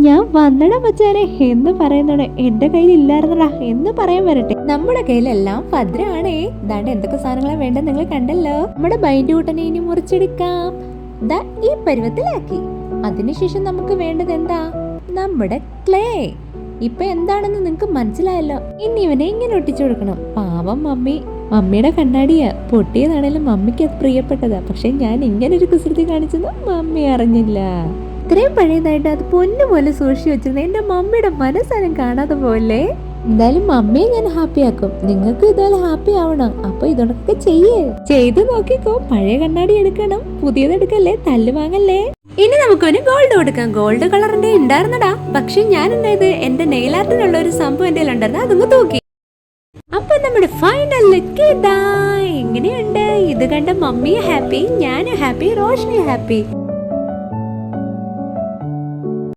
ഞാൻ വന്നട മച്ചാനെ എന്ന് പറയുന്നോടെ എന്റെ കയ്യിൽ ഇല്ലായിരുന്നടാ എന്ന് പറയാൻ വരട്ടെ. നമ്മുടെ കയ്യിലെല്ലാം ഭദ്രമാണേ. ദാണ്ട് എന്തൊക്കെ സാധനങ്ങളാണ് വേണ്ടത് നിങ്ങൾ കണ്ടല്ലോ. നമ്മുടെ ബൈൻഡ് കൂട്ടനെ ഇനി മുറിച്ചെടുക്കാം. ദാ ഈ പരുവത്തിലാക്കി. അതിനുശേഷം നമുക്ക് വേണ്ടത് എന്താ? നമ്മുടെ ക്ലേ. ഇപ്പൊ എന്താണെന്ന് നിങ്ങക്ക് മനസ്സിലായല്ലോ. ഇനി ഇവനെ ഇങ്ങനെ ഒട്ടിച്ചു കൊടുക്കണം. പാവം മമ്മി. മമ്മിയുടെ കണ്ണാടിയാ. പൊട്ടിയതാണേലും മമ്മിക്ക് അത് പ്രിയപ്പെട്ടതാ. പക്ഷെ ഞാൻ ഇങ്ങനെ ഒരു കുസൃതി കാണിച്ചെന്ന് മമ്മി അറിഞ്ഞില്ല. ഇത്രയും പഴയതായിട്ട് അത് പൊന്നു പോലെ സൂക്ഷിച്ചു വെച്ചിരുന്ന എന്റെ മമ്മിയുടെ മനസ്സാരം കാണാതെ പോലെ എന്തായാലും മമ്മിയെ ഞാൻ ഹാപ്പി ആക്കും. നിങ്ങൾക്ക് ഇതുപോലെ ഹാപ്പി ആവണം. അപ്പൊ ഇതൊക്കെ ചെയ്യേ. ചെയ്ത് നോക്കിക്കോ. പഴയ കണ്ണാടി എടുക്കണം. പുതിയത് എടുക്കല്ലേ? തല്ല് വാങ്ങല്ലേ? ഇനി നമുക്കൊരു ഗോൾഡ് കൊടുക്കാം. ഗോൾഡ് കളറിന്റെ ഉണ്ടായിരുന്നടാ. പക്ഷെ ഞാൻ എന്തായത് എന്റെ നെയിൽ ആർട്ടിനുള്ള ഒരു സംഭവം എന്റെ ഉണ്ടായിരുന്നു അതൊന്ന് തൂക്കി. അപ്പൊ നമ്മുടെ ഫൈനൽ ലുക്ക് ഇതാ. എങ്ങനെയുണ്ട് ഇത് കണ്ട മമ്മിയും ഹാപ്പി ഞാൻ ഹാപ്പി റോഷനി ഹാപ്പി